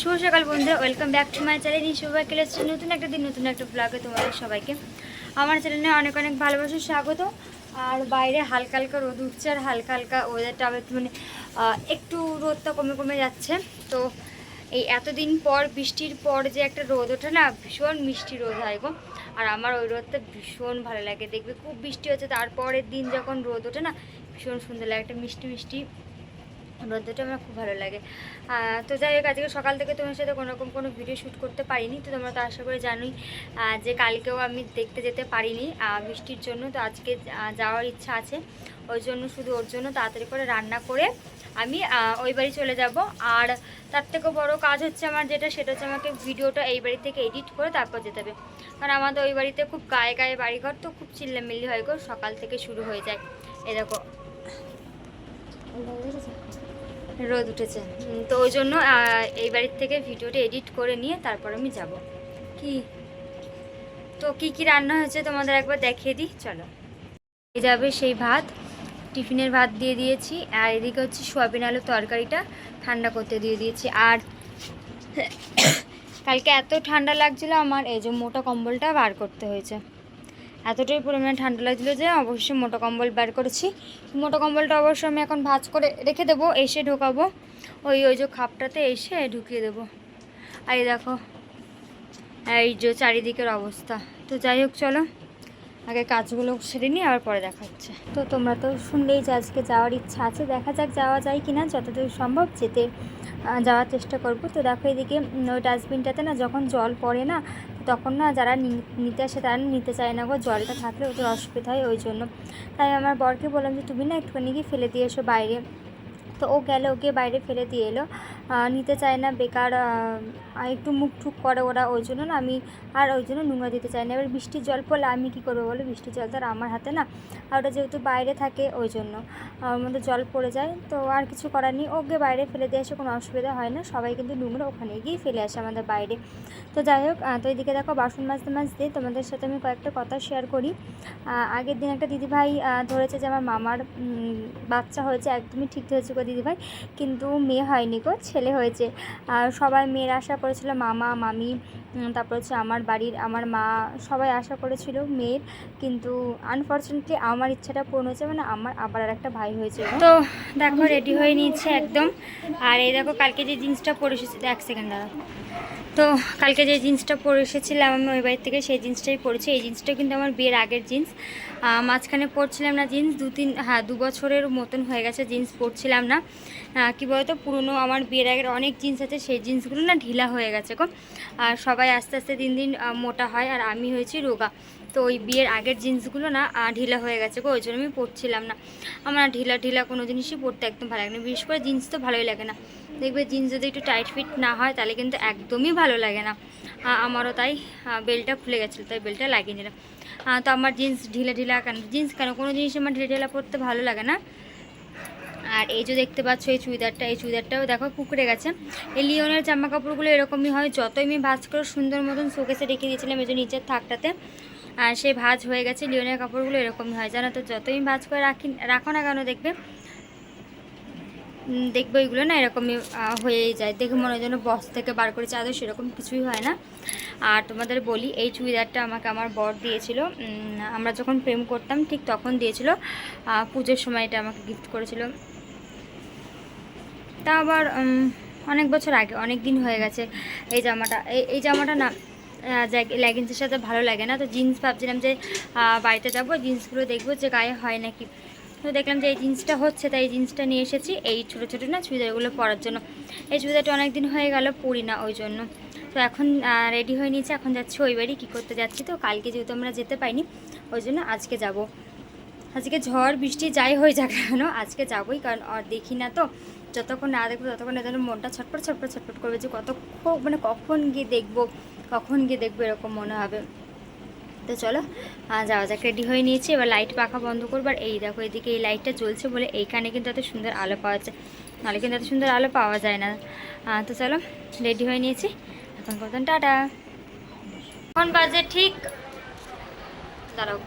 শুভ সকাল বন্ধুরা welcome back to my channel সবাই কেলে নতুন একটা দিন, নতুন একটা ব্লগে তোমাদের সবাইকে। আমার চ্যানেলে অনেক অনেক ভালোবাসার স্বাগত। আর বাইরে হালকা হালকা রোদ উঠছে আর হালকা হালকা ওয়েদারটা আবার মানে একটু রোদটা কমে কমে যাচ্ছে। তো এই এতদিন পর, বৃষ্টির পর যে একটা রোদ ওঠে না, ভীষণ মিষ্টি রোদ হয় গো। আর আমার ওই রোদটা ভীষণ ভালো লাগে। দেখবে খুব বৃষ্টি হচ্ছে, তারপরের দিন যখন রোদ ওঠে না, ভীষণ সুন্দর লাগে, একটা মিষ্টি মিষ্টি রোদ্রটা আমার খুব ভালো লাগে। তো যাই হোক, আজকে সকাল থেকে তোমার সাথে কোনো রকম কোনো ভিডিও শ্যুট করতে পারিনি, তো তোমরা তো আশা করে জানোই যে কালকেও আমি দেখতে যেতে পারিনি বৃষ্টির জন্য, তো আজকে যাওয়ার ইচ্ছা আছে। ওই জন্য শুধু ওর জন্য তাড়াতাড়ি করে রান্না করে আমি ওই বাড়ি চলে যাব। আর তার থেকেও বড় কাজ হচ্ছে আমার যেটা, সেটা হচ্ছে আমাকে ভিডিওটা এই বাড়ি থেকে এডিট করে তারপর যেতে হবে। কারণ আমাদের ওই বাড়িতে খুব গায়ে গায়ে বাড়িঘর, তো খুব চিল্লামিল্লি হয় গো, সকাল থেকে শুরু হয়ে যায়। এ দেখো। রোদ উঠেছে। তো ওই জন্য এই বাড়ির থেকে ভিডিওটা এডিট করে নিয়ে তারপর আমি যাব। কি? তো কি কি রান্না হয়েছে তোমাদের একবার দেখিয়ে দিই? চলো। এই যাবে সেই ভাত। টিফিনের ভাত দিয়ে দিয়েছি। আর এদিকে হচ্ছে সোয়াবিন আলুর তরকারিটা ঠান্ডা করতে দিয়ে দিয়েছি। আর কালকে এত ঠান্ডা লাগছিল আমার, এই যে মোটা কম্বলটা বার করতে হয়েছে। এতটাই পরিমাণে ঠান্ডা লাগছিল যে অবশ্যই মোটা কম্বল বার করেছি। মোটা কম্বলটা অবশ্য আমি এখন ভাঁজ করে রেখে দেবো, এসে ঢোকাবো। ওই ওই যে খাপটাতে এসে ঢুকিয়ে দেবো। আর এই দেখো, এই যে চারিদিকের অবস্থা। তো যাই হোক, চলো। আগে কাজগুলো সেরে নিই, আবার পরে দেখাচ্ছে। তো তোমরা তো শুনলেই যে আজকে যাওয়ার ইচ্ছা আছে। দেখা যাক যাওয়া যায় কি না যতদূর সম্ভব যেতে। যাওয়ার চেষ্টা করব। তো দেখো এদিকে ওই ডাস্টবিনটাতে না যখন জল পড়ে না, তখন না যারা নিতে আসে তারা নিতে চায় না গো, জলটা থাকলে ওদের অসুবিধা হয় ওই জন্য। তাই আমার বরকে বললাম যে, তুমি না একটুখানি গিয়ে ফেলে দিয়ে এসো বাইরে। তো ও গেলে ওকে বাইরে ফেলে দিয়ে এলো। নিতে চায় না, বেকার একটু মুখ ঠুক করে ওরা ওই জন্য না, আমি আর ওই জন্য নোংরা দিতে চাই না। এবার বৃষ্টির জল পড়লে আমি কী করব বলো? বৃষ্টির জল তো আর আমার হাতে না, আর ওটা যেহেতু বাইরে থাকে ওই জন্য ওর মধ্যে জল পড়ে যায়। তো আর কিছু করার নেই, ওকে বাইরে ফেলে দিয়ে আসে কোনো অসুবিধা হয় না, সবাই কিন্তু নোংরা ওখানে গিয়ে ফেলে আসে আমাদের বাইরে। তো যাই হোক তো এদিকে দেখো বাসন মাজতে মাজতে তোমাদের সাথে আমি কয়েকটা কথা শেয়ার করি। আগের দিন একটা দিদিভাই ধরেছে যে আমার মামার বাচ্চা হয়েছে, একদমই ঠিক হয়েছে দিদিভাই কিন্তু মেয়ে হয়নি গো, ছেলে হয়েছে। আর সবাই মেয়ের আশা করেছিল, মামা, মামি তারপর হচ্ছে আমার বাড়ির, আমার মা, সবাই আশা করেছিল মেয়ের। কিন্তু আনফর্চুনেটলি আমার ইচ্ছাটা পূর্ণ হয়েছে মানে আমার আবার আর একটা ভাই হয়েছে। তো দেখো রেডি হয়ে নিয়েছে একদম। আর এই দেখো, কালকে যে জিন্সটা পরে এসেছি এক সেকেন্ড দাঁড়াও তো কালকে যে জিন্সটা পরে এসেছিলাম, আমি ওই বাড়ির থেকে সেই জিন্সটাই পরেছি। এই জিন্সটা কিন্তু আমার বিয়ের আগের জিন্স। মাঝখানে পরছিলাম না জিন্স, দু তিন হ্যাঁ দু বছরের মতন হয়ে গেছে জিন্স পরছিলাম না। কী বলতো, পুরনো আমার বিয়ের আগের অনেক জিন্স আছে, সেই জিন্সগুলো না ঢিলা হয়ে গেছে গো। আর সবাই আস্তে আস্তে দিন দিন মোটা হয়, আর আমি হয়েছি রোগা। তো ওই বিয়ের আগের জিন্সগুলো না ঢিলা হয়ে গেছে গো ওই জন্য আমি পরছিলাম না। আমার ঢিলা ঢিলা কোনো জিনিসই পরতে একদম ভালো লাগে না বিশেষ করে জিন্স তো ভালোই লাগে না। দেখবে জিন্স যদি একটু টাইট ফিট না হয় তাহলে কিন্তু একদমই ভালো লাগে না। আমারও তাই আহ, বেল্টটা খুলে গেছিল তাই বেল্টটা লাগিয়ে নিলাম। তো আমার জিন্স ঢিলা ঢিলা কেন জিন্স কেন কোনো জিনিস আমার ঢিলা ঢিলা পরতে ভালো লাগে না। আর এই যে দেখতে পাচ্ছ এই চুড়িদারটা এই চুড়িদারটাও দেখো কুকড়ে গেছে। এই লিওনের জামা কাপড়গুলো এরকমই হয় যতই আমি ভাজ করে সুন্দর মতন শোকেসে রেখে দিয়েছিলাম এই যে নিচের থাকটাতে সেই ভাজ হয়ে গেছে, লিওনের কাপড়গুলো এরকমই হয়। জানো তো, যতই ভাজ করে রাখি রাখো না কেন দেখবে? দেখবে ওইগুলো না এরকমই হয়েই যায়। দেখে মনে হয় যেন বস থেকে বার করে চাদর সেরকম কিছুই হয় না। আর তোমাদের বলি, এই চুড়িদারটা আমাকে আমার বর দিয়েছিল। আমরা যখন প্রেম করতাম, ঠিক তখন দিয়েছিল। পুজোর সময় এটা আমাকে গিফট করেছিল। তা আবার অনেক বছর আগে, অনেক দিন হয়ে গেছে। এই জামাটা এই জামাটা না লেগিংসের সাথে ভালো লাগে না। তো জিন্স ভাবছিলাম যে বাড়িতে যাব জিন্সগুলো দেখব যে গায়ে হয় নাকি। তো দেখলাম যে এই জিন্সটা হচ্ছে, তাই এই জিন্সটা নিয়ে এসেছি। এই ছোটো ছোটো না চুড়িদারগুলো পরার জন্য। এই চুড়িদারটা অনেক দিন হয়ে গেল, পরি না ওই জন্য। তো এখন রেডি হয়ে নিয়েছি, এখন যাচ্ছি ওই বাড়ি, কী করতে যাচ্ছি তো, কালকে যেহেতু আমরা যেতে পাইনি ওই জন্য আজকে যাব। আজকে ঝড়, বৃষ্টি, যাই হয়ে যাক কেন, আজকে যাবোই, কারণ আর দেখি না তো। যতক্ষণ না দেখব, ততক্ষণ যেন মনটা ছটপট ছটপট ছটপট করবে যে কত মানে কখন গিয়ে দেখব। কখন গিয়ে দেখব এরকম মনে হবে। তো চলো যাওয়া যাক রেডি হয়ে নিয়েছি। এবার লাইট পাখা বন্ধ করব। আর এই দেখো, এদিকে এই লাইটটা জ্বলছে বলে এইখানে কিন্তু এত সুন্দর আলো পাওয়া যায় নাহলে কিন্তু এত সুন্দর আলো পাওয়া যায় না। তো চলো রেডি হয়ে নিয়েছি। এখন করতেন টাটা। এখন বাজে ঠিক, দাঁড়াও,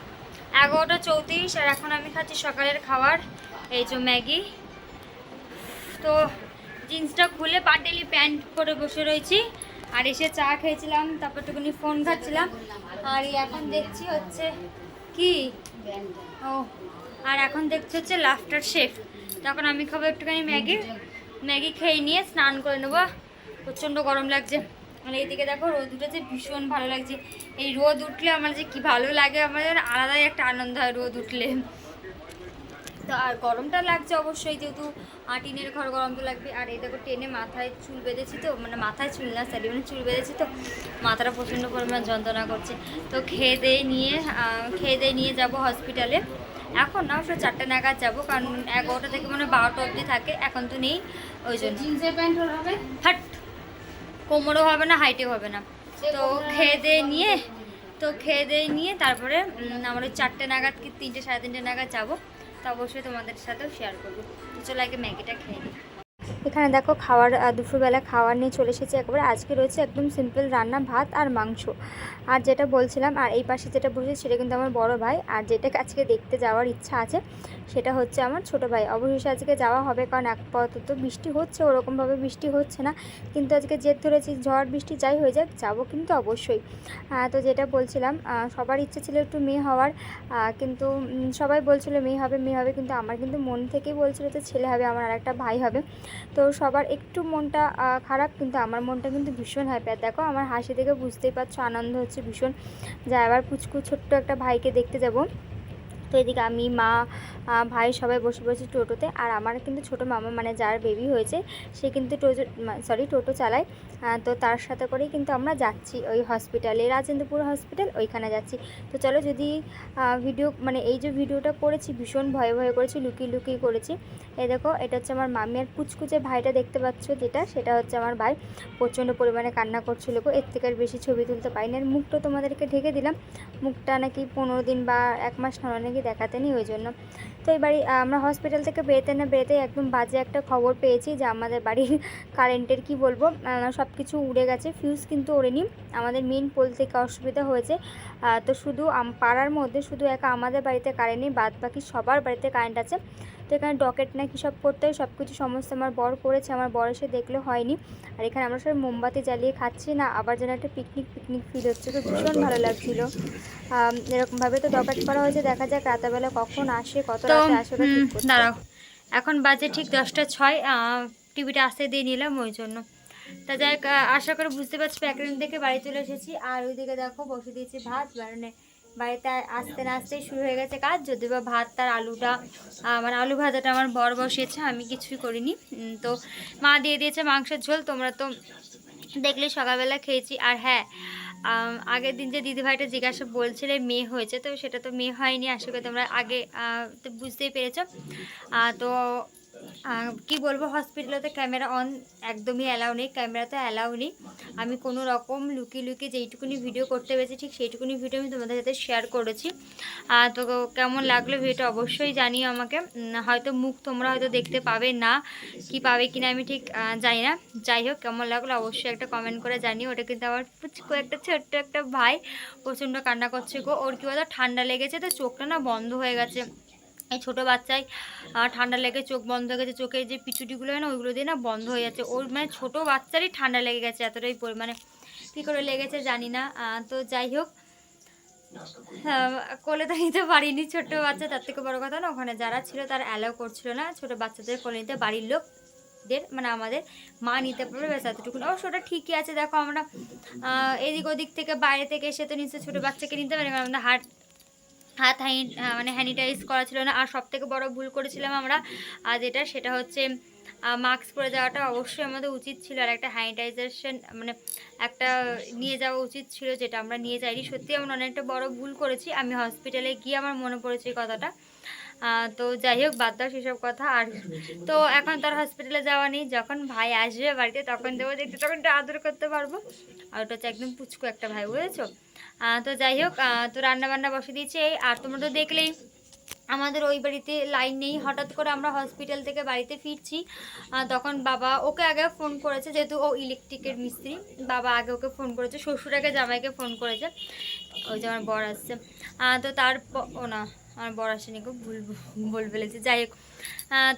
এগারোটা চৌত্রিশ। আর এখন আমি খাচ্ছি সকালের খাবার, এই যে ম্যাগি। তো জিন্সটা খুলে পাটেলি প্যান্ট পরে বসে রয়েছি। আর এসে চা খেয়েছিলাম, তারপর একটুখানি ফোন ঘাটছিলাম। আর এখন দেখছি হচ্ছে কি? ও, আর এখন দেখছি হচ্ছে লাফটার শেফ তখন আমি খাব একটুখানি ম্যাগি। ম্যাগি খেয়ে নিয়ে স্নান করে নেব। প্রচণ্ড গরম লাগছে। আর এইদিকে দেখো রোদ উঠেছে, ভীষণ ভালো লাগছে। এই রোদ উঠলে আমার যে কি ভালো লাগে, আমাদের আলাদাই একটা আনন্দ হয় রোদ উঠলে। তো আর গরমটা লাগছে অবশ্যই যেহেতু টিনের ঘর গরম তো লাগবে। আর এই দেখো টেনে মাথায় চুল বেঁধেছি তো মানে মাথায় চুল না সরি মানে চুল বেঁধেছি তো মাথাটা প্রচণ্ড পরিমাণ যন্ত্রণা করছে। তো খেয়ে দিয়ে নিয়ে খেয়ে দিয়ে নিয়ে যাব হসপিটালে এখন না অবশ্য চারটে নাগাদ যাব কারণ এগারোটা থেকে মানে বারোটা অবধি থাকে এখন তো নেই ওই জন্য। জিন্সের প্যান্ট হবে? হাট! কোমরও হবে না হাইটেও হবে না। তো খেয়ে দিয়ে নিয়ে তো খেয়ে দিয়ে নিয়ে তারপরে আমরা ওই চারটে নাগাদ কি তিনটে সাড়ে তিনটে নাগাদ যাব। অবশ্যই তোমাদের সাথেও শেয়ার করব। চলো আগে ম্যাগিটা খেয়ে নিই। এখানে দেখো খাওয়ার দুপুরবেলা খাওয়ার নিয়ে চলে এসেছে। একবারে আজকে রয়েছে একদম সিম্পল রান্না, ভাত আর মাংস। আর যেটা বলছিলাম, আর এই পাশে যেটা বসেছে সেটা কিন্তু আমার বড় ভাই। আর যেটা আজকে দেখতে যাওয়ার ইচ্ছা আছে, সেটা হচ্ছে আমার ছোট ভাই। অবশেষে আজকে যাওয়া হবে, কারণ আপাতত বৃষ্টি হচ্ছে, ওরকমভাবে বৃষ্টি হচ্ছে না। কিন্তু আজকে জেদ ধরেছি, ঝড়, বৃষ্টি যাই হয়ে যাক, যাব কিন্তু অবশ্যই। তো যেটা বলছিলাম সবার ইচ্ছে ছিল একটু মেয়ে হওয়ার। কিন্তু সবাই বলছিল মেয়ে হবে মেয়ে হবে। কিন্তু আমার কিন্তু মন থেকেই বলছিল যে ছেলে হবে, আমার আর একটা ভাই হবে। তো সবার একটু মনটা খারাপ, কিন্তু আমার মনটা কিন্তু ভীষণ হ্যাপি আর দেখো, আমার হাসি দেখে বুঝতেই পারছ, আনন্দ হচ্ছে ভীষণ। যা আবার পুচকু ছোট্ট একটা ভাইকে দেখতে যাব। তো এদিকে আমি, মা ভাই সবাই বসে বসে টোটোতে। আর আমার কিন্তু ছোট মামা মানে যার বেবি হয়েছে, সে কিন্তু টোটো সরি টোটো চালায়। তো তার সাথে করেই কিন্তু আমরা যাচ্ছি ওই হসপিটালে রাজেন্দ্রপুর হসপিটাল ওইখানে যাচ্ছি। তো চলো যদি ভিডিও মানে এই যে ভিডিওটা করেছি, ভীষণ ভয়ে ভয়ে করেছি, লুকিয়ে লুকিয়ে করেছি। এ দেখো, এটা হচ্ছে আমার মামি আর পুচকুচে ভাইটা দেখতে পাচ্ছ যেটা, সেটা হচ্ছে আমার ভাই। প্রচণ্ড পরিমাণে কান্না করছিল গো, এর থেকে আর বেশি ছবি তুলতে পারিনি। আর মুখটা তোমাদেরকে ঢেকে দিলাম। মুখটা নাকি পনেরো দিন বা এক মাস না নাকি দেখাতে নি ওই জন্য। তো এই বাড়ি আমরা হসপিটাল থেকে বেরোতে না বেরোতে একদম বাজে একটা খবর পেয়েছি যে আমাদের বাড়ির কারেন্টের কি বলব সব কিছু উড়ে গেছে ফিউজ কিন্তু ওড়েনি। আমাদের মেন পোল থেকে অসুবিধা হয়েছে। তো শুধু পাড়ার মধ্যে শুধু একা আমাদের বাড়িতে কারেন্ট নেই বাদ বাকি সবার বাড়িতে কারেন্ট আছে। তো এখানে ডকেট না কি সব করতে হয় সব কিছু সমস্ত আমার বর করেছে আমার বর এসে দেখলে হয়নি। আর এখানে আমরা সবাই মোমবাতি জ্বালিয়ে খাচ্ছি না আবার যেন একটা পিকনিক পিকনিক ফিল হচ্ছে তো ভীষণ ভালো লাগছিল। এরকমভাবে তো ডকেট করা হয়েছে দেখা যাক রাতেরবেলা কখন আসে কত রাতে আসে। দাঁড়াও এখন বাজে ঠিক দশটা ছয় টিভিটা আসতে দিয়ে নিলাম ওই জন্য। তা যাই আশা করে বুঝতে পারছি প্যাকেট দেখে বাড়ি চলে এসেছি। আর ওইদিকে দেখো বসে দিয়েছি ভাত মানে বাড়িতে আসতে না আসতেই শুরু হয়ে গেছে কাজ যদি বা ভাত তার আলুটা আহ, মানে আলু ভাজাটা আমার বর বসিয়েছে আমি কিছুই করিনি। তো মা দিয়ে দিয়েছে মাংসের ঝোল তোমরা তো দেখলে সকালবেলা খেয়েছি। আর হ্যাঁ আগের দিন যে দিদিভাইটা জিজ্ঞাসা বলছিলে মেয়ে হয়েছে তো সেটা তো মেয়ে হয়নি আশা করি তোমরা আগে তো বুঝতেই পেরেছ। তো কি বলব হসপিটালে তো ক্যামেরা অন একদমই অ্যালাউ নেই ক্যামেরা তো অ্যালাউ নেই। আমি কোনো রকম লুকিয়ে লুকিয়ে যেইটুকুনি ভিডিও করতে পেরেছি, ঠিক সেইটুকুনি ভিডিও আমি তোমাদের সাথে শেয়ার করেছি। তো কেমন লাগল ভিডিওটা অবশ্যই জানিও আমাকে। হয়তো মুখ তোমরা হয়তো দেখতে পাবে না, কি পাবে কিনা আমি ঠিক জানি না। যাই হোক, কেমন লাগল অবশ্যই একটা কমেন্ট করে জানিও। ওটা কিন্তু আমার একটা ছোট্ট একটা ভাই, প্রচণ্ড কান্না করছে গো। ওর কি বলতো, ঠান্ডা লেগেছে, তো চোখটা না বন্ধ হয়ে গেছে। এই ছোটো বাচ্চায় ঠান্ডা লেগে চোখ বন্ধ হয়ে গেছে, চোখের যে পিছুটিগুলো হয় না, ওইগুলো দিয়ে না বন্ধ হয়ে যাচ্ছে। ওর মানে ছোটো বাচ্চারই ঠান্ডা লেগে গেছে এতটাই পরিমাণে কী করে লেগেছে জানি না। তো যাই হোক কোলে তো নিতে পারিনি ছোট্ট বাচ্চা, তার থেকে বড় কথা না, ওখানে যারা ছিল তারা অ্যালাউ করছিল না, ছোট বাচ্চাদের কোলে নিতে, বাড়ির লোকদের মানে আমাদের মা নিতে পারবে, ব্যাস এতটুকু অবশ্য ওটা ঠিকই আছে, দেখো আমরা এদিক ওদিক থেকে, বাইরে থেকে এসে তো নিশ্চয় ছোটো বাচ্চাকে নিতে পারি, কারণ আমাদের হাট হাত হাই মানে হ্যানিটাইজ করা ছিল না। আর সব থেকে বড় ভুল করেছিলাম আমরা আর যেটা, সেটা হচ্ছে মাস্ক পরে যাওয়াটা অবশ্যই আমাদের উচিত ছিল। আর একটা হ্যানিটাইজেশন মানে একটা নিয়ে যাওয়া উচিত ছিল, যেটা আমরা নিয়ে যাইনি। সত্যি আমরা অনেকটা বড় ভুল করেছি। আমি হসপিটালে গিয়ে আমার মনে পড়েছে এই কথাটা। তো যাই হোক, বাদ দাও সেসব কথা। আর তো এখন তার হসপিটালে যাওয়া নেই। যখন ভাই আসবে বাড়িতে, তখন দেবো দেখতে, তখন একটু আদর করতে পারব। আর ওটা হচ্ছে একদম পুচকু একটা ভাই, বুঝেছ? তো যাই হোক তো রান্না বান্না বসে দিয়েছি আর তোমরা তো দেখলেই আমাদের ওই বাড়িতে লাইন নেই। হঠাৎ করে আমরা হসপিটাল থেকে বাড়িতে ফিরছি। তখন বাবা ওকে আগে ফোন করেছে, যেহেতু ও ইলেকট্রিকের মিস্ত্রি। বাবা আগে ওকে ফোন করেছে, শ্বশুর আগে জামাইকে ফোন করেছে। ওই যে আমার বর আসছে। তো তারপর, ও না। আমার বর আসেনি গো, ভুল ভুল ফেলেছি যাই হোক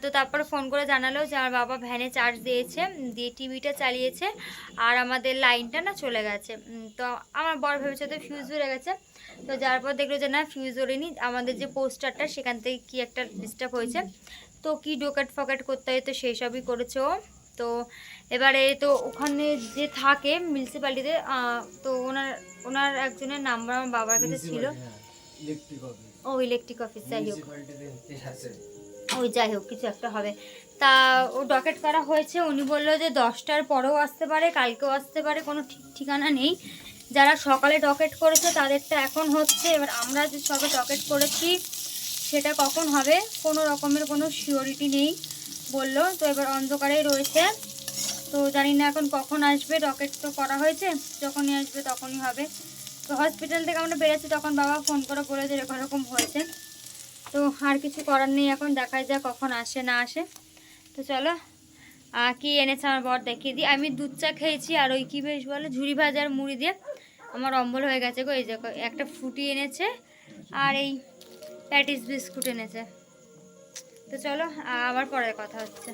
তো তারপরে ফোন করে জানালো যে আমার বাবা ভ্যানে চার্জ দিয়েছে দিয়ে টিভিটা চালিয়েছে, আর আমাদের লাইনটা না চলে গেছে। তো আমার বর ভেবেছে তো ফিউজ উড়ে গেছে। তো যার পর দেখল যে না ফিউজ ওড়েনি আমাদের যে পোস্টারটা সেখান থেকে কি একটা ডিস্টার্ব হয়েছে। তো কি ডোকাট ফকাট করতে হয় তো সেই সবই করেছে ও। তো এবারে তো ওখানে যে থাকে মিউনিসিপ্যালিটিতে তো ওনার ওনার একজনের নাম্বার আমার বাবার কাছে ছিল। ইলেকট্রিক ও ইলেকট্রিক অফিস যাই হোক ওই যাই হোক কিছু একটা হবে। তা ও ডকেট করা হয়েছে উনি বলল যে দশটার পরেও আসতে পারে কালকেও আসতে পারে কোনো ঠিক ঠিকানা নেই। যারা সকালে ডকেট করেছে তাদেরটা এখন হচ্ছে এবার আমরা যে সবে ডকেট করেছি সেটা কখন হবে? কোনো রকমের কোনো সিওরিটি নেই বলল। তো এবার অন্ধকারেই রয়েছে। তো জানি না এখন কখন আসবে ডকেট তো করা হয়েছে যখনই আসবে তখনই হবে। তো হসপিটাল থেকে আমরা বেরোচ্ছি, তখন বাবা ফোন করে বলেছে এরকম এরকম হয়েছে। তো আর কিছু করার নেই, এখন দেখা যায় কখন আসে, না আসে। তো চলো কি এনেছে আমার বর দেখিয়ে দিই। আমি দুধ চা খেয়েছি, আর ওই কী বেশ বলে ঝুড়ি ভাজার মুড়ি দিয়ে। আমার অম্বল হয়ে গেছে গো, এই যে একটা ফ্রুটি এনেছে, আর এই প্যাটিস বিস্কুট এনেছে। তো চলো আবার পরের কথা হচ্ছে।